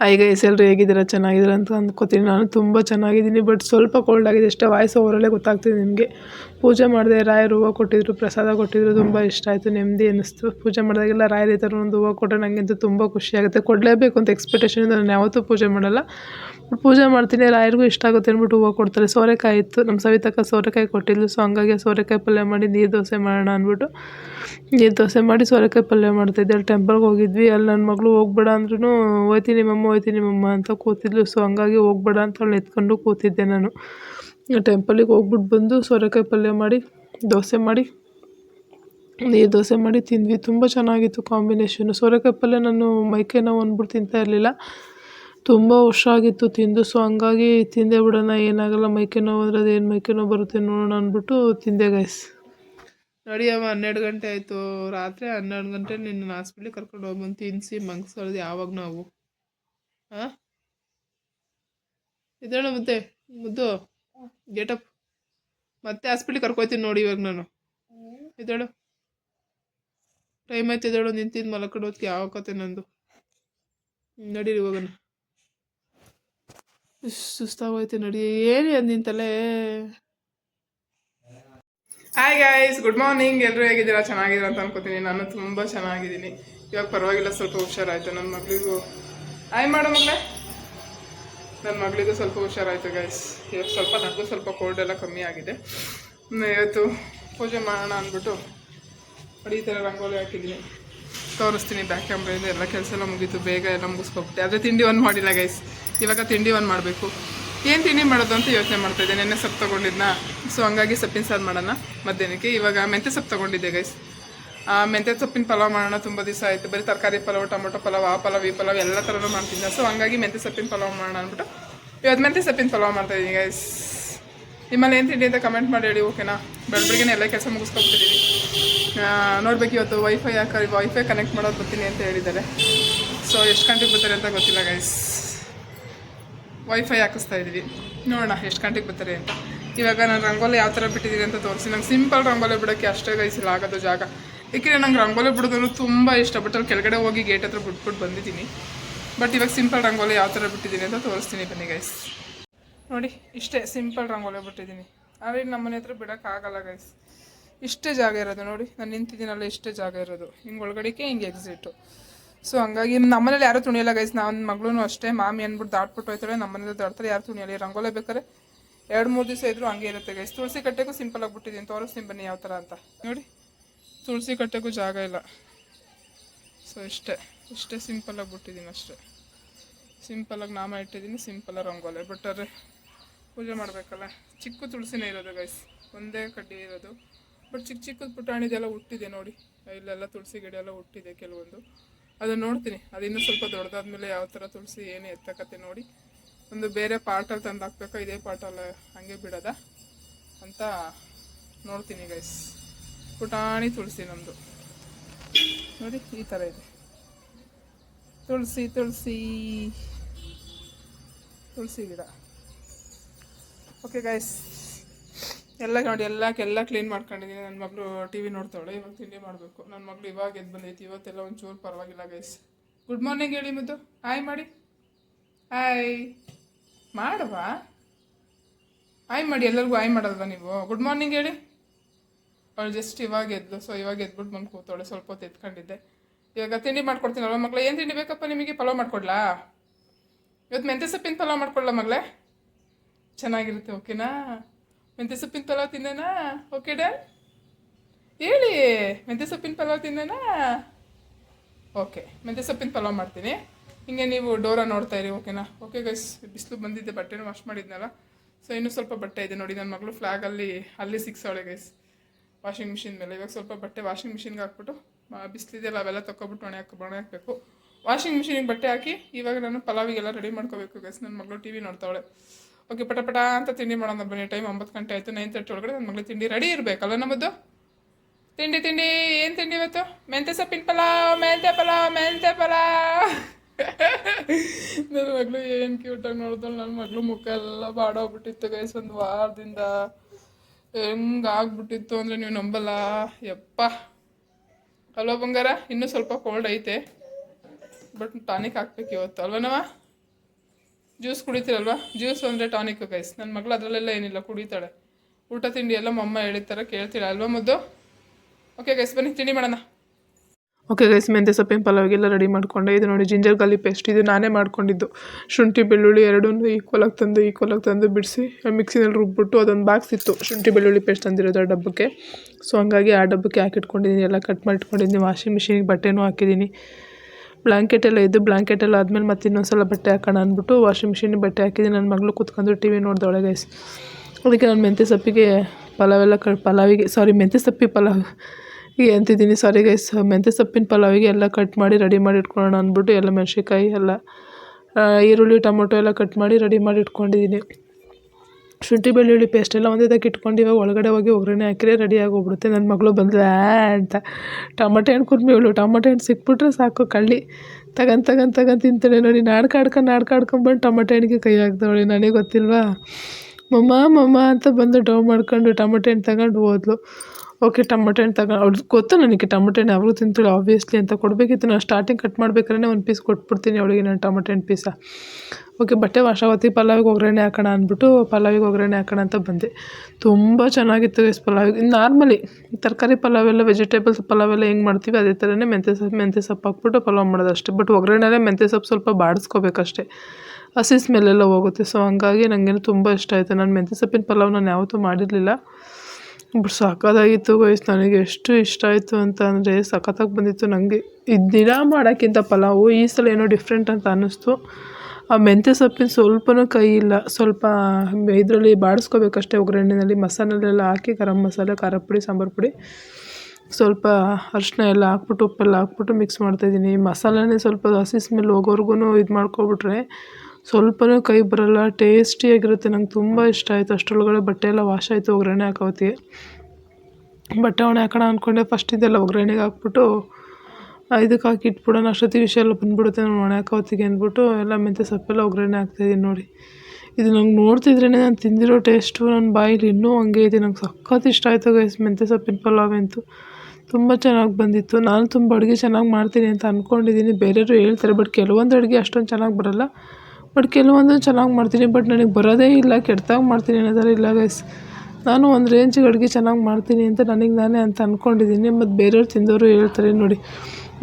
ಈಗ ಎಲ್ರು ಹೇಗಿದ್ದೀರ? ಚೆನ್ನಾಗಿದ್ದೀರಾ? ಅಂತ ಅಂದ್ಕೋತೀನಿ. ನಾನು ತುಂಬ ಚೆನ್ನಾಗಿದ್ದೀನಿ, ಬಟ್ ಸ್ವಲ್ಪ ಕೋಲ್ಡ್ ಆಗಿದೆ. ಅಷ್ಟೇ ವಾಯ್ಸ್ ಓವರಲ್ಲೇ ಗೊತ್ತಾಗ್ತಿದೆ ನಿಮಗೆ. ಪೂಜೆ ಮಾಡಿದೆ ರಾಯರು ಹೂವು ಕೊಟ್ಟಿದ್ರು, ಪ್ರಸಾದ ಕೊಟ್ಟಿದ್ರು. ತುಂಬ ಇಷ್ಟ ಆಯಿತು, ನೆಮ್ಮದಿ ಅನ್ನಿಸ್ತು. ಪೂಜೆ ಮಾಡಿದಾಗೆಲ್ಲ ರಾಯರ ಈ ಥರ ಒಂದು ಹೂವು ಕೊಟ್ಟರೆ ನನಗಂತೂ ತುಂಬ ಖುಷಿ ಆಗುತ್ತೆ. ಕೊಡಲೇಬೇಕು ಅಂತ ಎಕ್ಸ್ಪೆಕ್ಟೇಷನಿಂದ ನಾನು ಯಾವತ್ತೂ ಪೂಜೆ ಮಾಡಲ್ಲ. ಪೂಜೆ ಮಾಡ್ತೀನಿ. ರಾಯರಿಗೂ ಇಷ್ಟ ಆಗುತ್ತೆ ಅಂದ್ಬಿಟ್ಟು ಹೂವು ಕೊಡ್ತಾರೆ. ಸೋರೆಕಾಯಿ ಇತ್ತು. ನಮ್ಮ ಸವಿತಕ್ಕ ಸೋರೆಕಾಯಿ ಕೊಟ್ಟಿದ್ಲು. ಸೊ, ಹಂಗಾಗಿ ಸೋರೆಕಾಯಿ ಪಲ್ಯ ಮಾಡಿ ನೀರು ದೋಸೆ ಮಾಡೋಣ ಅಂದ್ಬಿಟ್ಟು ನೀರು ದೋಸೆ ಮಾಡಿ ಸೋರೆಕಾಯಿ ಪಲ್ಯ ಮಾಡ್ತಿದ್ದೆ ಅಲ್ಲಿ ಟೆಂಪಲ್ಗೆ ಹೋಗಿದ್ವಿ. ಅಲ್ಲಿ ನನ್ನ ಮಗಳು ಹೋಗ್ಬೇಡ ಅಂದ್ರೂ ಹೋಯ್ತೀನಿ ಮಮ್ಮ. ಹೋಯ್ತೀನಿ ಮಮ್ಮ ಅಂತ ಕೂತಿದ್ಲು. ಸೊ ಹಂಗಾಗಿ ಹೋಗ್ಬೇಡ ಅಂತ ಅವಳು ಎತ್ಕೊಂಡು ಕೂತಿದ್ದೆ ನಾನು. ಟೆಂಪಲಿಗೆ ಹೋಗ್ಬಿಟ್ಟು ಬಂದು ಸೋರೆಕಾಯಿ ಪಲ್ಯ ಮಾಡಿ, ದೋಸೆ ಮಾಡಿ, ನೀರು ದೋಸೆ ಮಾಡಿ ತಿಂದ್ವಿ. ತುಂಬ ಚೆನ್ನಾಗಿತ್ತು ಕಾಂಬಿನೇಷನು ಸೋರೆಕಾಯಿ ಪಲ್ಯ ನಾನು ಮೈಕೈ ನೋವು ಅಂದ್ಬಿಟ್ಟು ತಿಂತಾ ಇರಲಿಲ್ಲ. ತುಂಬ ಆಗಿತ್ತು ತಿಂದು. ಸೊ ಹಂಗಾಗಿ ತಿಂದೆ ಬಿಡೋಣ, ಏನಾಗಲ್ಲ. ಮೈಕೆ ನೋವು ಅಂದರೆ ಅದೇನು ಮೈಕೆ ನೋವು ಬರುತ್ತೆ ನೋಡೋಣ ಅಂದ್ಬಿಟ್ಟು ತಿಂದೆ ಗೈಸ್ ನೋಡಿ ಅವ ಹನ್ನೆರಡು ಗಂಟೆ ಆಯಿತು. ರಾತ್ರಿ ಹನ್ನೆರಡು ಗಂಟೆ ನಿನ್ನ ಹಾಸ್ಪಿಟ್ಲಿಗೆ ಕರ್ಕೊಂಡು ಹೋಗ್ಬಂದು ತಿನ್ನಿಸಿ ಮಂಗ್ಸೋದು ಯಾವಾಗ ನಾವು. ಹಾಂ ಇದೇಳು ಮತ್ತೆ ಮುದ್ದು ಗೇಟಪ್ ಮತ್ತೆ ಹಾಸ್ಪಿಟ್ಲಿಗೆ ಕರ್ಕೊಯ್ತೀನಿ ನೋಡಿ ಇವಾಗ ನಾನು. ಇದೇಳು. ಟೈಮ್ ಆಯ್ತು ಇದೇಳು ನಿಂತಿದ್ದು ಮಲಕಡೆ ಹೊತ್ತಿಗೆ ಯಾವ ಕತೆ ನಂದು. ನಡಿ ನಡೀರಿ ಇಷ್ಟ್ ಸುಸ್ತಾಗೋಯ್ತು ನಡಿ, ಏನು ಅದು ನಿಂತಲೇ ಹಾಯ್ ಗಾಯ್ಸ್ ಗುಡ್ ಮಾರ್ನಿಂಗ್ ಎಲ್ಲರೂ ಹೇಗಿದ್ದೀರಾ? ಚೆನ್ನಾಗಿದ್ದೀರಾ ಅಂತ ಅನ್ಕೋತೀನಿ. ನಾನು ತುಂಬ ಚೆನ್ನಾಗಿದ್ದೀನಿ. ಇವಾಗ ಪರವಾಗಿಲ್ಲ, ಸ್ವಲ್ಪ ಹುಷಾರಾಯ್ತು. ನನ್ನ ಮಗಳಿಗೂ ಹಾಯ್ ಮಾಡೋ ಮಗಳೇ ನನ್ನ ಮಗಳಿಗೂ ಸ್ವಲ್ಪ ಹುಷಾರಾಯ್ತು ಗೈಸ್ ಇವತ್ತು ಸ್ವಲ್ಪ ನನಗೂ ಸ್ವಲ್ಪ ಕೋಲ್ಡ್ ಎಲ್ಲ ಕಮ್ಮಿ ಆಗಿದೆ. ಇವತ್ತು ಪೂಜೆ ಮಾಡೋಣ ಅಂದ್ಬಿಟ್ಟು ಈ ಥರ ರಂಗೋಲಿ ಹಾಕಿದ್ದೀನಿ ತೋರಿಸ್ತೀನಿ ಬ್ಯಾಕ್ ಕ್ಯಾಮ್ರಿಂದ ಎಲ್ಲ ಕೆಲಸ ಎಲ್ಲ ಮುಗೀತು, ಬೇಗ ಎಲ್ಲ ಮುಗಿಸ್ಕೊಬಿಟ್ಟೆ. ಆದರೆ ತಿಂಡಿ ಒಂದು ಮಾಡಿಲ್ಲ ಗೈಸ್ ಇವಾಗ ತಿಂಡಿ ಒಂದು ಮಾಡಬೇಕು. ಏನು ತಿಂಡಿ ಮಾಡೋದು ಅಂತ ಯೋಚನೆ ಮಾಡ್ತಾ ಇದ್ದೆ. ನೆನ್ನೆ ಸೊಪ್ಪು ತೊಗೊಂಡಿದ್ನ? ಸೊ ಹಂಗಾಗಿ ಸೊಪ್ಪಿನ ಸಾರು ಮಾಡೋಣ ಮಧ್ಯಾಹ್ನಕ್ಕೆ. ಇವಾಗ ಮೆಂತ್ಯ ಸೊಪ್ಪು ತೊಗೊಂಡಿದ್ದೆ ಗೈಸ್ ಮೆಂತ್ಯ ಸೊಪ್ಪಿನ ಪಲಾವ್ ಮಾಡೋಣ ತುಂಬ ದಿವಸ ಆಯಿತು. ಬರೀ ತರಕಾರಿ ಪಲಾವ್, ಟೊಮೊಟೊ ಪಲಾವ್, ಆ ಪಲಾವ್, ಈ ಪಲಾವ್ ಎಲ್ಲ ಥರನೂ ಮಾಡ್ತಿದ್ದೆ ಸೊ ಹಂಗಾಗಿ ಮೆಂತ್ಯ ಸೊಪ್ಪಿನ ಪಲಾವ್ ಮಾಡೋಣ ಅಂದ್ಬಿಟ್ಟು ಇವತ್ತು ಮೆಂತ್ಯ ಸೊಪ್ಪಿನ ಪಲಾವ್ ಮಾಡ್ತಾಯಿದ್ದೀನಿ ಗೈಸ್ ನಿಮ್ಮಲ್ಲಿ ಏನು ತಿಂಡಿ ಅಂತ ಕಮೆಂಟ್ ಮಾಡಿ ಹೇಳಿ ಓಕೆನಾ ಬೆಳಬೆಳಗ್ಗೆ ಎಲ್ಲ ಕೆಲಸ ಮುಗಿಸ್ಕೊಬಿಟ್ಟಿದ್ದೀನಿ ನೋಡ್ಬೇಕು ಇವತ್ತು ವೈಫೈ ಯಾಕೆ ವೈಫೈ ಕನೆಕ್ಟ್ ಮಾಡೋದು ಬರ್ತೀನಿ ಅಂತ ಹೇಳಿದ್ದಾರೆ. ಸೊ ಎಷ್ಟು ಗಂಟೆಗೆ ಬರ್ತಾರೆ ಅಂತ ಗೊತ್ತಿಲ್ಲ ಗೈಸ್ ವೈಫೈ ಹಾಕಿಸ್ತಾ ಇದ್ದೀವಿ ನೋಡೋಣ ಎಷ್ಟು ಗಂಟೆಗೆ ಬರ್ತಾರೆ ಅಂತ. ಇವಾಗ ನಾನು ರಂಗೋಲಿ ಯಾವ ಥರ ಬಿಟ್ಟಿದ್ದೀನಿ ಅಂತ ತೋರಿಸಿ. ನಂಗೆ ಸಿಂಪಲ್ ರಂಗೋಲಿ ಬಿಡೋಕ್ಕೆ ಅಷ್ಟೇ ಗೈಸಿಲ್ಲ ಆಗೋದು ಜಾಗ. ಏಕೆಂದರೆ ನಂಗೆ ರಂಗೋಲಿ ಬಿಡೋದಂದ್ರೆ ತುಂಬ ಇಷ್ಟ ಬಟ್ ಅಲ್ಲಿ ಕೆಳಗಡೆ ಹೋಗಿ ಗೇಟ್ ಹತ್ರ ಬಿಟ್ಬಿಟ್ಟು ಬಂದಿದ್ದೀನಿ. ಬಟ್ ಇವಾಗ ಸಿಂಪಲ್ ರಂಗೋಲಿ ಯಾವ ಥರ ಬಿಟ್ಟಿದ್ದೀನಿ ಅಂತ ತೋರಿಸ್ತೀನಿ ಬನ್ನಿ ಗೈಸ್ ನೋಡಿ, ಇಷ್ಟೇ ಸಿಂಪಲ್ ರಂಗೋಲಿ ಬಿಟ್ಟಿದ್ದೀನಿ. ಆದರೆ ನಮ್ಮ ಮನೆ ಹತ್ರ ಬಿಡೋಕ್ಕಾಗಲ್ಲ ಗೈಸ್ ಇಷ್ಟೇ ಜಾಗ ಇರೋದು ನೋಡಿ, ನಾನು ನಿಂತಿದ್ದೀನಲ್ಲ, ಇಷ್ಟೇ ಜಾಗ ಇರೋದು. ಹಿಂಗೆ ಒಳಗಡೆಗೆ ಹಿಂಗೆ ಎಕ್ಸಿಟು ಸೊ ಹಂಗಾಗಿ ನಮ್ಮನೇಲಿ ಯಾರೂ ತುಣಿಯಲ್ಲ ಗೈಸ್ ನನ್ನ ಮಗಳೂ ಅಷ್ಟೇ, ಮಾಮಿ ಅಂದ್ಬಿಟ್ಟು ದಾಟ್ಬಿಟ್ಟು ಹೋಯ್ತಾಳೆ ನಮ್ಮನೇಲಿ ದಾಡ್ತಾರೆ ಯಾರು ತುಣಿಯಲ್ಲ. ರಂಗೋಲೆ ಬೇಕಾದ್ರೆ ಎರಡು ಮೂರು ದಿವಸ ಇದ್ರೂ ಹಂಗೆ ಇರುತ್ತೆ ಗೈಸ್ ತುಳಸಿ ಕಟ್ಟೆಗೂ ಸಿಂಪಲ್ ಆಗಿಬಿಟ್ಟಿದ್ದೀನಿ ತೋರಿಸ್ತೀನಿ ಬನ್ನಿ ಯಾವ ಥರ ಅಂತ. ನೋಡಿ. ತುಳಸಿ ಕಟ್ಟೆಗೂ ಜಾಗ ಇಲ್ಲ. ಸೊ ಇಷ್ಟೇ. ಇಷ್ಟೇ ಸಿಂಪಲಾಗಿ ಬಿಟ್ಟಿದ್ದೀನಿ ಅಷ್ಟೇ. ಸಿಂಪಲಾಗಿ ನಾಮ ಇಟ್ಟಿದ್ದೀನಿ ಸಿಂಪಲಾಗಿ ರಂಗೋಲೆ. ಬಟ್ ಅದೇ ಪೂಜೆ ಮಾಡಬೇಕಲ್ಲ? ಚಿಕ್ಕ ತುಳಸಿನೇ ಇರೋದು ಗೈಸ್ ಒಂದೇ ಕಡ್ಡಿ ಇರೋದು. ಬಟ್ ಚಿಕ್ಕ ಚಿಕ್ಕದ ಪುಟಾಣಿದೆಲ್ಲ ಹುಟ್ಟಿದೆ ನೋಡಿ. ಇಲ್ಲೆಲ್ಲ ತುಳಸಿ ಗಿಡ ಎಲ್ಲ ಹುಟ್ಟಿದೆ ಕೆಲವೊಂದು. ಅದನ್ನು ನೋಡ್ತೀನಿ. ಅದಿನ್ನೂ ಸ್ವಲ್ಪ ದೊಡ್ಡದಾದ್ಮೇಲೆ ಯಾವ ಥರ ತುಳಸಿ ಏನು ಎತ್ತಕತ್ತೆ ನೋಡಿ. ಒಂದು ಬೇರೆ ಪಾಟಲ್ಲಿ ತಂದು ಹಾಕ್ಬೇಕಾ ಇದೇ ಪಾಟಲ್ಲ ಹಂಗೆ ಬಿಡೋದ? ಅಂತ ನೋಡ್ತೀನಿ ಗೈಸ್ ಪುಟಾಣಿ ತುಳಸಿ ನಮ್ಮದು ನೋಡಿ ಈ ಥರ ಇದೆ. ತುಳಸಿ ತುಳಸಿ ತುಳಸಿ ಗಿಡ. ಓಕೆ ಗೈಸ್ ಎಲ್ಲ ನೋಡಿ ಎಲ್ಲ ಎಲ್ಲ ಕ್ಲೀನ್ ಮಾಡ್ಕೊಂಡಿದ್ದೀನಿ. ನನ್ನ ಮಗಳು ಟಿ ವಿ ನೋಡ್ತಾಳೆ ಇವಾಗ ತಿಂಡಿ ಮಾಡಬೇಕು. ನನ್ನ ಮಗಳು ಇವಾಗ ಎದ್ದು ಬಂದೈತಿ. ಇವತ್ತೆಲ್ಲ ಒಂಚೂರು ಪರವಾಗಿಲ್ಲ ಗೈಸ್ ಗುಡ್ ಮಾರ್ನಿಂಗ್ ಹೇಳಿ ಮುದ್ದು. ಹಾಯ್ ಮಾಡಿ. ಹಾಯ್ ಮಾಡುವ? ಹಾಯ್ ಮಾಡಿ. ಎಲ್ಲರಿಗೂ ಹಾಯ್ ಮಾಡಲ್ವಾ ನೀವು? ಗುಡ್ ಮಾರ್ನಿಂಗ್ ಹೇಳಿ. ಅವಳು ಜಸ್ಟ್ ಇವಾಗ ಎದ್ದು ಸೊ ಇವಾಗ ಎದ್ಬಿಟ್ಟು ಬಂದು ಕೂತವಳೆ. ಸ್ವಲ್ಪ ಹೊತ್ತು ಎತ್ಕೊಂಡಿದ್ದೆ. ಇವಾಗ ತಿಂಡಿ ಮಾಡ್ಕೊಡ್ತೀನಲ್ವ ಮಗಳೇ? ಏನು ತಿಂಡಿ ಬೇಕಪ್ಪ ನಿಮಗೆ? ಪಲಾವ್ ಮಾಡ್ಕೊಡ್ಲಾ? ಇವತ್ತು ಮೆಂತ್ಯ ಸೊಪ್ಪಿನ ಪಲಾವ್ ಮಾಡ್ಕೊಳ್ಳ ಮಗಳೇ? ಚೆನ್ನಾಗಿರುತ್ತೆ, ಓಕೆನಾ? ಮೆಂತ್ಯ ಸೊಪ್ಪಿನ ಪಲಾವ್ ತಿಂದೆನಾ? Okay, done? ಹೇಳಿ, ಮೆಂತ್ಯ ಸೊಪ್ಪಿನ ಪಲಾವ್ ತಿಂದೆನಾ? ಓಕೆ, ಮೆಂತ್ಯ ಸೊಪ್ಪಿನ ಪಲಾವ್ ಮಾಡ್ತೀನಿ. ಹಿಂಗೆ ನೀವು ಡೋರ ನೋಡ್ತಾ ಇರಿ, ಓಕೆನಾ? ಓಕೆ ಗೈಸ್ ಬಿಸಿಲು ಬಂದಿದ್ದೆ ಬಟ್ಟೆನೂ ವಾಶ್ ಮಾಡಿದ್ನಲ್ಲ. ಸೊ ಇನ್ನೂ ಸ್ವಲ್ಪ ಬಟ್ಟೆ ಇದೆ ನೋಡಿ ನನ್ನ ಮಗಳು ಫ್ಲ್ಯಾಗಲ್ಲಿ ಅಲ್ಲಿ ಸಿಕ್ಸವಳೆ ಗೈಸ್ ವಾಷಿಂಗ್ ಮಿಷಿನ್ ಮೇಲೆ. ಇವಾಗ ಸ್ವಲ್ಪ ಬಟ್ಟೆ ವಾಷಿಂಗ್ ಮಿಷಿನ್ಗೆ ಹಾಕ್ಬಿಟ್ಟು ಬಿಸಿಲಿದೆಯಲ್ಲ ಅವೆಲ್ಲ ತೊಗೊಬಿಟ್ಟು ಒಣೆ ಹಾಕಿ ಒಣೆ ಹಾಕಬೇಕು. ವಾಷಿಂಗ್ ಮಿಷಿನಿಗೆ ಬಟ್ಟೆ ಹಾಕಿ, ಇವಾಗ ನಾನು ಪಲಾವಿಗೆಲ್ಲ ರೆಡಿ ಮಾಡ್ಕೋಬೇಕು ಗೈಸ್ ನನ್ನ ಮಗಳು ಟಿ ವಿ ನೋಡ್ತಾವಳೆ. ಓಕೆ ಪಟ ಪಟ ಅಂತ ತಿಂಡಿ ಮಾಡೋಣ ಬನ್ನಿ. ಟೈಮ್ ಒಂಬತ್ತು ಗಂಟೆ ಆಯಿತು. ನೈನ್ ತರ್ಟಿ ಒಳಗಡೆ ನನ್ನ ಮಗಳು ತಿಂಡಿ ರೆಡಿ ಇರಬೇಕಲ್ಲ ನಮ್ಮದು? ತಿಂಡಿ ತಿಂಡಿ, ಏನು ತಿಂಡಿ ಇವತ್ತು? ಮೆಂತೆ ಸೊಪ್ಪಿನ ಪಲಾವ್ ಮೆಂತೆ ಪಲಾವ್ ಮೆಂತೆ ಪಲಾವ್. ನನ್ನ ಮಗಳು ಏನು ಕ್ಯೂಟಾಗಿ ನೋಡಿದಳು ನನ್ನ ಮಗಳು ಮುಖ ಎಲ್ಲ ಬಾಡೋಗ್ಬಿಟ್ಟಿತ್ತು ಗೈಸ್ ಒಂದು ವಾರದಿಂದ. ಆಗ್ಬಿಟ್ಟಿತ್ತು ಅಂದರೆ ನೀವು ನಂಬಲ್ಲ. ಯಪ್ಪ. ಅಲ್ವಾ ಬಂಗಾರ, ಇನ್ನೂ ಸ್ವಲ್ಪ ಕೋಲ್ಡ್ ಐತೆ. ಬಟ್ ಟಾನಿಕ್ ಹಾಕ್ಬೇಕು ಇವತ್ತು ಅಲ್ವನವ ಜ್ಯೂಸ್ ಕುಡಿತೀರಲ್ವಾ? ಜ್ಯೂಸ್ ಅಂದರೆ ಟಾನಿಕ್ ಗೈಸ್ ನನ್ನ ಮಗಳು ಅದರಲ್ಲೆಲ್ಲ ಏನಿಲ್ಲ, ಕುಡಿತಾಳೆ. ಊಟ ತಿಂಡಿ ಎಲ್ಲ ಮಮ್ಮ ಹೇಳಿರ್ತಾರೆ, ಕೇಳ್ತೀರಾ ಅಲ್ವಾ ಮುದ್ದು? ಓಕೆ ಗೈಸ್ ಬನ್ನಿ, ತಿಂಡಿ ಮಾಡೋಣ. ಓಕೆ ಗೈಸ್ ಮೆಂತ್ಯ ಸೊಪ್ಪಿನ ಪಲಾವಿಗೆಲ್ಲ ರೆಡಿ ಮಾಡಿಕೊಂಡೆ. ಇದು ನೋಡಿ ಜಿಂಜರ್ ಗಾರ್ಲಿಕ್ ಪೇಸ್ಟ್ ಇದು ನಾನೇ ಮಾಡ್ಕೊಂಡಿದ್ದು. ಶುಂಠಿ, ಬೆಳ್ಳುಳ್ಳಿ ಎರಡನ್ನೂ ಈಕ್ವಲಾಗಿ ತಂದು ಈಕ್ವಲಾಗಿ ತಂದು ಬಿಡಿಸಿ ಮಿಕ್ಸಿನಲ್ಲಿ ರುಬ್ಬಿಟ್ಟು ಅದೊಂದು ಬಾಕ್ಸ್ ಇತ್ತು. ಶುಂಠಿ, ಬೆಳ್ಳುಳ್ಳಿ ಪೇಸ್ಟ್ ತಂದಿರೋದು ಆ ಡಬ್ಬಕ್ಕೆ. ಸೊ ಹಂಗಾಗಿ ಆ ಡಬ್ಬಕ್ಕೆ ಹಾಕಿಟ್ಕೊಂಡಿದ್ದೀನಿ. ಎಲ್ಲ ಕಟ್ ಮಾಡಿ ಇಟ್ಕೊಂಡಿದ್ದೀನಿ ವಾಷಿಂಗ್ ಮಿಷಿನಿಗೆ ಬಟ್ಟೆನೂ ಹಾಕಿದ್ದೀನಿ. ಬ್ಲಾಂಕೆಟ್ ಎಲ್ಲ ಇದ್ದು ಬ್ಲಾಂಕೆಟ್ ಎಲ್ಲ ಆದಮೇಲೆ ಮತ್ತೆ ಇನ್ನೊಂದ್ಸಲ ಬಟ್ಟೆ ಹಾಕೋಣ ಅಂದ್ಬಿಟ್ಟು ವಾಷಿಂಗ್ ಮಿಷಿನಿಗೆ ಬಟ್ಟೆ ಹಾಕಿದ್ದೀನಿ. ನನ್ನ ಮಗಳು ಕೂತ್ಕೊಂಡು ಟಿ ವಿ ನೋಡ್ದವಳೆ ಗೈಸ್ ಅದಕ್ಕೆ ನಾನು ಮೆಂತ್ಯ ಸೊಪ್ಪಿಗೆ ಪಲಾವೆಲ್ಲ ಕ, ಪಲಾವಿಗೆ ಸಾರಿ ಮೆಂತ್ಯ ಸೊಪ್ಪಿ ಪಲಾವ್ ಅಂತಿದ್ದೀನಿ. ಸಾರಿ ಗೈಸ್ ಮೆಂತ್ಯ ಸೊಪ್ಪಿನ ಪಲಾವಿಗೆ ಎಲ್ಲ ಕಟ್ ಮಾಡಿ ರೆಡಿ ಮಾಡಿ ಇಟ್ಕೊಳ್ಳೋಣ ಅಂದ್ಬಿಟ್ಟು ಎಲ್ಲ ಮೆಣಸಿನ್ಕಾಯಿ ಎಲ್ಲ ಈರುಳ್ಳಿ, ಟೊಮೊಟೊ ಎಲ್ಲ ಕಟ್ ಮಾಡಿ ರೆಡಿ ಮಾಡಿ ಇಟ್ಕೊಂಡಿದ್ದೀನಿ. ಶುಂಠಿ, ಬೆಳ್ಳುಳ್ಳಿ ಪೇಸ್ಟ್ ಎಲ್ಲ ಒಂದೇ ಇದಕ್ಕೆ ಇಟ್ಕೊಂಡು ಇವಾಗ ಒಳಗಡೆ ಹೋಗಿ ಒಗ್ಗರಣೆ ಹಾಕಿದ್ರೆ ರೆಡಿ ಆಗೋಗ್ಬಿಡುತ್ತೆ. ನನ್ನ ಮಗಳು ಬಂದು ಆ, ಅಂತ. ಟೊಮಟೆ ಹಣ್ಣು ಕುರ್ಮಿ ಇವಳು ಟೊಮಟೆ ಹಣ್ಣು ಸಿಕ್ಬಿಟ್ರೆ ಸಾಕು, ಕಳ್ಳಿ. ತಗೊಂಡ್ ತಗೊಂಡ್ ತಗೊಂಡ್ ತಿಂತಾಳೆ ನೋಡಿ. ನಾಡ್ಕಾಡ್ಕೊಂಡು ನಾಡ್ಕಾಡ್ಕೊಂಡ್ಬಂದು ಟೊಮಟೆ ಹಣ್ಣಿಗೆ ಕೈ ಹಾಕ್ದವಳೆ. ನನಗೆ ಗೊತ್ತಿಲ್ವಾ? ಮಮ್ಮ ಮಮ್ಮ ಅಂತ ಬಂದು ಡವ್ ಮಾಡ್ಕೊಂಡು ಟೊಮಟೆ ಹಣ್ಣು ತಗೊಂಡು ಹೋದ್ಲು. ಓಕೆ, ಟೊಮೆಟೊ ಹಣ್ಣು ತಗೊಂಡು ಅವ್ಳಿಗೆ ಗೊತ್ತು ನನಗೆ ಟೊಮೆಟೊ ಹಣ್ಣು ಯಾವಾಗಲೂ ತಿಂತಾಳೆ ಆಬ್ವಿಯಸ್ಲಿ ಅಂತ ಕೊಡಬೇಕಿತ್ತು. ನಾನು ಸ್ಟಾರ್ಟಿಂಗ್ ಕಟ್ ಮಾಡ್ಬೇಕಾದ್ರೆ ಒಂದು ಪೀಸ್ ಕೊಟ್ಬಿಡ್ತೀನಿ ಅವಳಿಗೆ ನಾನು ಟೊಮೆಟೊ ಹಣ್ಣು ಪೀಸ ಓಕೆ, ಬಟ್ಟೆ ವಾಶಾವತಿ ಪಲಾವಿಗೆ ಒಗ್ಗರಣೆ ಹಾಕೋಣ ಅಂದ್ಬಿಟ್ಟು ಪಲಾವಿಗೆ ಒಗ್ಗರಣೆ ಹಾಕೋಣ ಅಂತ ಬಂದೆ. ತುಂಬ ಚೆನ್ನಾಗಿತ್ತು ಎಸ್ ಪಲಾವಿಗೆ ನಾರ್ಮಲಿ ತರಕಾರಿ ಪಲಾವೆಲ್ಲ ವೆಜಿಟೇಬಲ್ಸ್ ಪಲಾವೆಲ್ಲ ಹೆಂಗೆ ಮಾಡ್ತೀವಿ ಅದೇ ಥರನೇ ಮೆಂತ್ಯ ಸೊಪ್ಪು ಮೆಂತ್ಯ ಸೊಪ್ಪು ಹಾಕ್ಬಿಟ್ಟು ಪಲಾವ್ ಮಾಡೋದು ಅಷ್ಟೇ ಬಟ್ ಒಗ್ಗರಣೆಲ್ಲೇ ಮೆಂತ್ಯ ಸೊಪ್ಪು ಸ್ವಲ್ಪ ಬಾಡಿಸ್ಕೋಬೇಕಷ್ಟೇ. ಹಸಿ ಸ್ಮೆಲ್ಲೆಲ್ಲ ಹೋಗುತ್ತೆ. ಸೊ ಹಂಗಾಗಿ ನನಗೇನು ತುಂಬ ಇಷ್ಟ ಆಯಿತು. ನಾನು ಮೆಂತ್ಯ ಸೊಪ್ಪಿನ ಪಲಾವ್ ನಾನು ಯಾವತ್ತೂ ಮಾಡಿರಲಿಲ್ಲ. ಸಖತ್ತಾಗಿತ್ತು ಗೈಸ್ ನನಗೆ ಎಷ್ಟು ಇಷ್ಟ ಆಯಿತು ಅಂತ ಅಂದರೆ ಸಖತ್ತಾಗಿ ಬಂದಿತ್ತು ನನಗೆ ಇದು ದಿನ ಮಾಡೋಕ್ಕಿಂತ ಪಲಾವು ಈ ಸಲ ಏನೋ ಡಿಫ್ರೆಂಟ್ ಅಂತ ಅನ್ನಿಸ್ತು. ಆ ಮೆಂತ್ಯ ಸೊಪ್ಪಿನ ಸ್ವಲ್ಪನೂ ಕೈ ಇಲ್ಲ. ಸ್ವಲ್ಪ ಇದರಲ್ಲಿ ಬಾಡಿಸ್ಕೋಬೇಕಷ್ಟೇ ಒಗ್ಗರಣೆಯಲ್ಲಿ ಮಸಾಲೆಲ್ಲ ಹಾಕಿ ಗರಂ ಮಸಾಲೆ, ಖಾರ ಪುಡಿ, ಸಾಂಬಾರು ಪುಡಿ. ಸ್ವಲ್ಪ ಅರಿಶಿನ ಎಲ್ಲ ಹಾಕ್ಬಿಟ್ಟು ಉಪ್ಪೆಲ್ಲ ಹಾಕ್ಬಿಟ್ಟು ಮಿಕ್ಸ್ ಮಾಡ್ತಾಯಿದ್ದೀನಿ ಮಸಾಲೆನೇ ಸ್ವಲ್ಪ ಹಸಿ ಸ್ಮೆಲ್ ಹೋಗೋರ್ಗು ಇದು ಮಾಡ್ಕೊಬಿಟ್ರೆ ಸ್ವಲ್ಪನೂ ಕೈ ಬರಲ್ಲ ಟೇಸ್ಟಿಯಾಗಿರುತ್ತೆ ನಂಗೆ ತುಂಬ ಇಷ್ಟ ಆಯಿತು. ಅಷ್ಟರೊಳಗಡೆ ಬಟ್ಟೆ ಎಲ್ಲ ವಾಶ್ ಆಯಿತು ಒಗ್ಗರಣೆ ಹಾಕೋತಿ. ಬಟ್ಟೆ ಒಣ ಹಾಕೋಣ ಅಂದ್ಕೊಂಡೆ ಫಸ್ಟ್ ಇದೆಲ್ಲ ಒಗ್ಗರಣೆಗೆ ಹಾಕ್ಬಿಟ್ಟು ಇದಕ್ಕೆ ಹಾಕಿ ಇಟ್ಬಿಡೋಣ. ಅಷ್ಟೊತ್ತಿಗೆ ವಿಷಯ ಎಲ್ಲ ಬಂದ್ಬಿಡುತ್ತೆ, ನಾನು ಒಣ ಹಾಕೋತಿಗೆ ಅಂದ್ಬಿಟ್ಟು ಎಲ್ಲ ಮೆಂತ್ಯ ಸೊಪ್ಪೆಲ್ಲ ಒಗ್ಗರಣೆ ಹಾಕ್ತಾಯಿದ್ದೀನಿ ನೋಡಿ. ಇದು ನಂಗೆ ನೋಡ್ತಿದ್ರೇ ನಾನು ತಿಂದಿರೋ ಟೇಸ್ಟು ನನ್ನ ಬಾಯಲ್ಲಿ ಇನ್ನೂ ಹಂಗೆ ಇದೆ. ನಂಗೆ ಸಖತ್ ಇಷ್ಟ ಆಯಿತು ಗೈಸ್ ಮೆಂತ್ಯ ಸೊಪ್ಪಿನ ಪಲಾವ್ ಅಂತೂ. ತುಂಬ ಚೆನ್ನಾಗಿ ಬಂದಿತ್ತು. ನಾನು ತುಂಬ ಅಡುಗೆ ಚೆನ್ನಾಗಿ ಮಾಡ್ತೀನಿ ಅಂತ ಅಂದ್ಕೊಂಡಿದ್ದೀನಿ ಬೇರೆಯವರು ಹೇಳ್ತಾರೆ ಬಟ್ ಕೆಲವೊಂದು ಅಡುಗೆ ಅಷ್ಟೊಂದು ಚೆನ್ನಾಗಿ ಬರಲ್ಲ. ಬಟ್ ಕೆಲವೊಂದು ಚೆನ್ನಾಗಿ ಮಾಡ್ತೀನಿ ಬಟ್ ನನಗೆ ಬರೋದೇ ಇಲ್ಲ, ಕೆಟ್ಟದಾಗಿ ಮಾಡ್ತೀನಿ ಅನ್ನೋದಾರ ಇಲ್ಲ ಗೈಸ್ ನಾನು ಒಂದು ರೇಂಜಿಗೆ ಅಡುಗೆ ಚೆನ್ನಾಗಿ ಮಾಡ್ತೀನಿ ಅಂತ ನನಗೆ ನಾನೇ ಅಂತ ಅಂದ್ಕೊಂಡಿದ್ದೀನಿ ಮತ್ತು ಬೇರೆಯವ್ರು ತಿಂದವರು ಹೇಳ್ತಾರೆ ನೋಡಿ.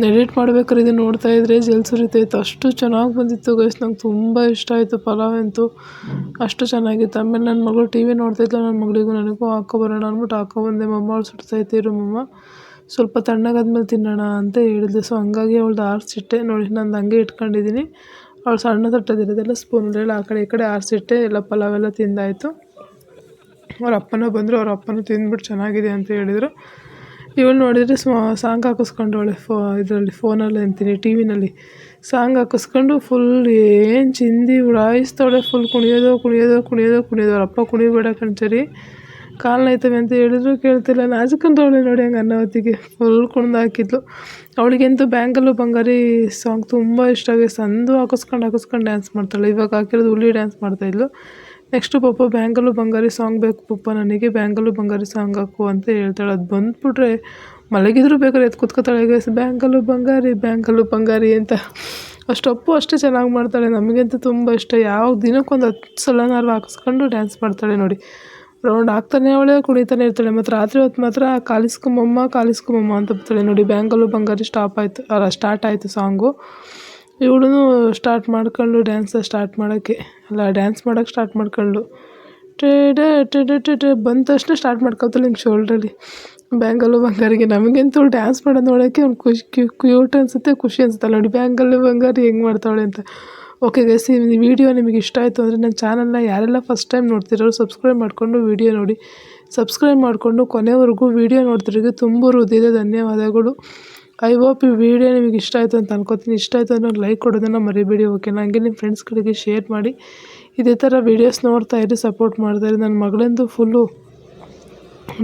ಎಡಿಟ್ ಮಾಡ್ಬೇಕಾದ್ರೆ ಇದು ನೋಡ್ತಾ ಇದ್ರೆ ಜಲ್ ಸುರಿತೈತೆ ಅಷ್ಟು ಚೆನ್ನಾಗಿ ಬಂದಿತ್ತು ಗೈಸ್ ನಂಗೆ ತುಂಬ ಇಷ್ಟ ಆಯಿತು ಪಲಾವ್ ಅಂತೂ. ಅಷ್ಟು ಚೆನ್ನಾಗಿತ್ತು. ಆಮೇಲೆ ನನ್ನ ಮಗಳು ಟಿ ವಿ ನೋಡ್ತಾಯಿದ್ಲು ನನ್ನ ಮಗಳಿಗೂ ನನಗೂ ಹಾಕೋ ಬರೋಣ ಅಂದ್ಬಿಟ್ಟು ಹಾಕೋ ಬಂದೆ. ಮಮ್ಮ, ಅವಳು ಸುಡ್ತೈತೆ ಇರು ಮಮ್ಮ. ಸ್ವಲ್ಪ ತಣ್ಣಗಾದ್ಮೇಲೆ ತಿನ್ನೋಣ ಅಂತ ಹೇಳಿದ್ಲು. ಸೊ ಹಂಗಾಗಿ ಅವಳ್ದು ಆರಿಸಿಟ್ಟೆ ನೋಡಿ, ನಂದು ಹಂಗೆ ಇಟ್ಕೊಂಡಿದ್ದೀನಿ ಅವಳು ಸಣ್ಣ ತಟ್ಟದಿರೋದೆಲ್ಲ ಸ್ಪೂನಲ್ಲೆಲ್ಲ ಆ ಕಡೆ ಈ ಕಡೆ ಆರಿಸಿಟ್ಟೆ, ಎಲ್ಲ ಪಲಾವೆಲ್ಲ ತಿಂದಾಯಿತು. ಅವ್ರ ಅಪ್ಪನ ಬಂದರು, ಅವ್ರ ಅಪ್ಪನ ತಿಂದ್ಬಿಟ್ಟು ಚೆನ್ನಾಗಿದೆ ಅಂತ ಹೇಳಿದರು. ಇವಳು ನೋಡಿದರೆ ಸ್ಮಾ ಸಾಂಗ್ ಹಾಕಿಸ್ಕೊಂಡವಳೆ ಫೋ, ಇದರಲ್ಲಿ ಫೋನಲ್ಲಿ ಅಂತೀನಿ, ಟಿ ವಿನಲ್ಲಿ. ಸಾಂಗ್ ಹಾಕಿಸ್ಕೊಂಡು ಫುಲ್ ಏನು ಚಿಂದಿ ಉಡಾಯಿಸ್ತವಳೆ ಫುಲ್ ಕುಣಿಯೋದೋ ಕುಣಿಯೋದೋ ಕುಣಿಯೋದೋ, ಕುಣಿಯೋದು. ಅವ್ರ ಅಪ್ಪ ಕುಣಿಬೇಡ ಕಣ್ಸರಿ ಕಾಲು ನೋಯ್ತವೆ ಅಂತ ಹೇಳಿದ್ರು, ಕೇಳ್ತಿಲ್ಲ. ನಾಚಿಕೊಂಡವಳೆ ನೋಡಿ ಹಂಗೆ ಅನ್ನವತ್ತಿಗೆ ಫುಲ್ ಕುಣ್ದು ಹಾಕಿದ್ಲು. ಅವಳಿಗಂತೂ ಬ್ಯಾಂಗಲ್ಲು ಬಂಗಾರಿ ಸಾಂಗ್ ತುಂಬ ಇಷ್ಟ. ಆಗಿ ಸಂದು ಹಾಕಿಸ್ಕೊಂಡು ಹಾಕಿಸ್ಕೊಂಡು ಡ್ಯಾನ್ಸ್ ಮಾಡ್ತಾಳೆ. ಇವಾಗ ಹಾಕಿರೋದು ಹುಲಿ ಡ್ಯಾನ್ಸ್ ಮಾಡ್ತಾಯಿದ್ಲು ನೆಕ್ಸ್ಟು ಪಪ್ಪ ಬ್ಯಾಂಗಲು ಬಂಗಾರಿ ಸಾಂಗ್ ಬೇಕು ಪಪ್ಪ, ನನಗೆ ಬ್ಯಾಂಗಲ್ಲು ಬಂಗಾರಿ ಸಾಂಗ್ ಹಾಕು ಅಂತ ಹೇಳ್ತಾಳೆ. ಅದು ಬಂದ್ಬಿಟ್ರೆ ಮಲಗಿದ್ರು ಬೇಕಾದ್ರೆ ಎದ್ದು ಕುತ್ಕೊತಾಳೆ. ಗೈಸ್ ಬಂಗಾರಿ, ಬ್ಯಾಂಗಲ್ಲು ಬಂಗಾರಿ ಅಂತ. ಅಷ್ಟೊಪ್ಪು ಅಷ್ಟೇ ಚೆನ್ನಾಗಿ ಮಾಡ್ತಾಳೆ. ನಮಗಂತೂ ತುಂಬ ಇಷ್ಟ. ಯಾವ ದಿನಕ್ಕೊಂದು ಹತ್ತು ಸಲನಾರು ಹಾಕಿಸ್ಕೊಂಡು ಡ್ಯಾನ್ಸ್ ಮಾಡ್ತಾಳೆ ನೋಡಿ. ರೌಂಡ್ ಆಗ್ತಾನೆ ಅವಳೆ, ಕುಣಿತಾನೆ ಇರ್ತಾಳೆ. ಮತ್ತು ರಾತ್ರಿ ಹೊತ್ತು ಮಾತ್ರ ಕಾಲಿಸ್ಕೊಂಬಮ್ಮ ಕಾಲಿಸ್ಕೊಂಬಮ್ಮ ಅಂತ ಬರ್ತಾಳೆ ನೋಡಿ ಬ್ಯಾಂಗಲು ಬಂಗಾರಿ ಸ್ಟಾಪ್ ಆಯಿತು, ಅಲ್ಲ ಸ್ಟಾರ್ಟ್ ಆಯಿತು ಸಾಂಗು ಇವಳು ಸ್ಟಾರ್ಟ್ ಮಾಡ್ಕೊಂಡು ಡ್ಯಾನ್ಸ್ ಸ್ಟಾರ್ಟ್ ಮಾಡೋಕ್ಕೆ. ಅಲ್ಲ ಡ್ಯಾನ್ಸ್ ಮಾಡೋಕ್ಕೆ ಸ್ಟಾರ್ಟ್ ಮಾಡ್ಕೊಂಡು ಟೇಡ ಟೇಡ ಟೇಡ ಬಂದ ತಕ್ಷಣ ಸ್ಟಾರ್ಟ್ ಮಾಡ್ಕೊತಾಳೆ ನಿಮ್ಮ ಶೋಲ್ಡ್ರಲ್ಲಿ ಬ್ಯಾಂಗಲ್ಲು ಬಂಗಾರಿಗೆ ನಮಗಂತೂ ಡ್ಯಾನ್ಸ್ ಮಾಡೋದು ನೋಡೋಕ್ಕೆ ಅವ್ನು ಖುಷಿ ಕ್ಯೂಟ್ ಅನಿಸುತ್ತೆ, ಖುಷಿ ಅನಿಸುತ್ತೆ. ನೋಡಿ ಬ್ಯಾಂಗಲ್ಲು ಬಂಗಾರಿ ಹೆಂಗೆ ಮಾಡ್ತಾಳೆ ಅಂತ. ಓಕೆ ಗೈಸ್ ಈ ವಿಡಿಯೋ ನಿಮಗೆ ಇಷ್ಟ ಆಯಿತು ಅಂದರೆ ನನ್ನ ಚಾನಲ್ನ ಯಾರೆಲ್ಲ ಫಸ್ಟ್ ಟೈಮ್ ನೋಡ್ತಿರೋರು ಸಬ್ಸ್ಕ್ರೈಬ್ ಮಾಡಿಕೊಂಡು ವಿಡಿಯೋ ನೋಡಿ. ಸಬ್ಸ್ಕ್ರೈಬ್ ಮಾಡಿಕೊಂಡು ಕೊನೆವರೆಗೂ ವಿಡಿಯೋ ನೋಡ್ತಿರೋದು ತುಂಬ ಹೃದಯದ ಧನ್ಯವಾದಗಳು. ಐ ಹೋಪ್ ಈ ವಿಡಿಯೋ ನಿಮಗೆ ಇಷ್ಟ ಆಯಿತು ಅಂತ ಅನ್ಕೋತೀನಿ. ಇಷ್ಟ ಆಯಿತು ಅಂದರೆ ಲೈಕ್ ಕೊಡೋದನ್ನು ಮರಿಬೇಡಿ ಓಕೆ ನನಗೆ ನಿಮ್ಮ ಫ್ರೆಂಡ್ಸ್ಗಳಿಗೆ ಶೇರ್ ಮಾಡಿ, ಇದೇ ಥರ ವೀಡಿಯೋಸ್ ನೋಡ್ತಾ ಇರಿ ಸಪೋರ್ಟ್ ಮಾಡ್ತಾಯಿರಿ ನನ್ನ ಮಗಳಂದು ಫುಲ್ಲು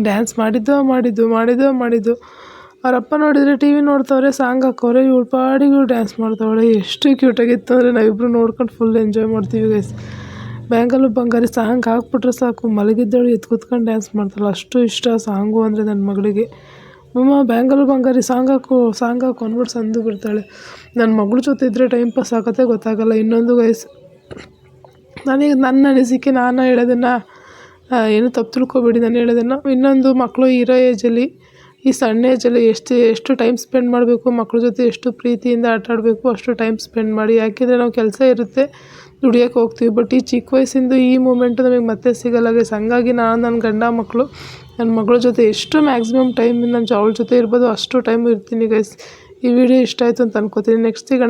ಡ್ಯಾನ್ಸ್ ಮಾಡಿದ್ದೋ, ಮಾಡಿದ್ದು ಮಾಡಿದ್ದೋ, ಮಾಡಿದ್ದು. ಅವ್ರ ಅಪ್ಪ ನೋಡಿದರೆ ಟಿ ವಿ ನೋಡ್ತವ್ರೆ, ಸಾಂಗ್ ಹಾಕೋರೆ, ಇವಳು ಪಾಡಿಗೆ ಇವಳು ಡ್ಯಾನ್ಸ್ ಮಾಡ್ತವಳೆ. ಎಷ್ಟು ಕ್ಯೂಟಾಗಿತ್ತು ಅಂದರೆ ನಾವಿಬ್ಬರು ನೋಡ್ಕೊಂಡು ಫುಲ್ ಎಂಜಾಯ್ ಮಾಡ್ತೀವಿ ಗೈಸ್ ಬ್ಯಾಂಗಲ್ಲು ಬಂಗಾರಿ ಸಾಂಗ್ ಹಾಕ್ಬಿಟ್ರೆ ಸಾಕು. ಮಲಗಿದ್ದವಳು ಎದ್ದು ಕೂತ್ಕೊಂಡು ಡ್ಯಾನ್ಸ್ ಮಾಡ್ತಾಳೆ. ಅಷ್ಟು ಇಷ್ಟ ಸಾಂಗು ಅಂದರೆ ನನ್ನ ಮಗಳಿಗೆ. ಮಮ್ಮ ಬ್ಯಾಂಗಲ್ ಬಂಗಾರಿ ಸಾಂಗ್ ಹಾಕು ಸಾಂಗ್ ಹಾಕು ಅಂದ್ಬಿಟ್ಟು ಸಂದು ಬಿಡ್ತಾಳೆ. ನನ್ನ ಮಗಳ ಜೊತೆ ಇದ್ದರೆ ಟೈಮ್ ಪಾಸ್ ಆಗೋದೇ ಗೊತ್ತಾಗಲ್ಲ. ಇನ್ನೊಂದು ಗೈಸ್ ನನಗೆ ನನ್ನ ಅನಿಸಿಕೆ ನಾನು ಹೇಳೋದನ್ನು ಏನು ತಪ್ಪು ತಿಳ್ಕೊಬೇಡಿ. ನಾನು ಹೇಳೋದನ್ನು, ಇನ್ನೊಂದು ಮಕ್ಕಳು ಇರೋ ಏಜಲ್ಲಿ ಈ ಸಣ್ಣ ಏಜಲ್ಲಿ ಎಷ್ಟು ಎಷ್ಟು ಟೈಮ್ ಸ್ಪೆಂಡ್ ಮಾಡಬೇಕು ಮಕ್ಕಳ ಜೊತೆ ಎಷ್ಟು ಪ್ರೀತಿಯಿಂದ ಆಟ ಆಡಬೇಕು, ಅಷ್ಟು ಟೈಮ್ ಸ್ಪೆಂಡ್ ಮಾಡಿ. ಯಾಕೆಂದರೆ ನಾವು ಕೆಲಸ ಇರುತ್ತೆ, ದುಡಿಯೋಕೆ ಹೋಗ್ತೀವಿ. ಬಟ್ ಈ ಚಿಕ್ಕ ವಯಸ್ಸಿಂದು ಈ ಮೂಮೆಂಟು ನಮಗೆ ಮತ್ತೆ ಸಿಗಲ್ಲ. ಗೈಸ್ ಹಂಗಾಗಿ ನಾನು ನನ್ನ ಗಂಡ ಮಕ್ಕಳು ನನ್ನ ಮಗಳ ಜೊತೆ ಎಷ್ಟು ಮ್ಯಾಕ್ಸಿಮಮ್ ಟೈಮ್ ನಾನು ಅವಳ ಜೊತೆ ಇರ್ಬೋದು ಅಷ್ಟು ಟೈಮ್ ಇರ್ತೀನಿ ಗೈಸ್ ಈ ವಿಡಿಯೋ ಇಷ್ಟ ಆಯಿತು ಅಂತ ಅನ್ಕೋತೀನಿ. ನೆಕ್ಸ್ಟ್ ಸಿಗೋಣ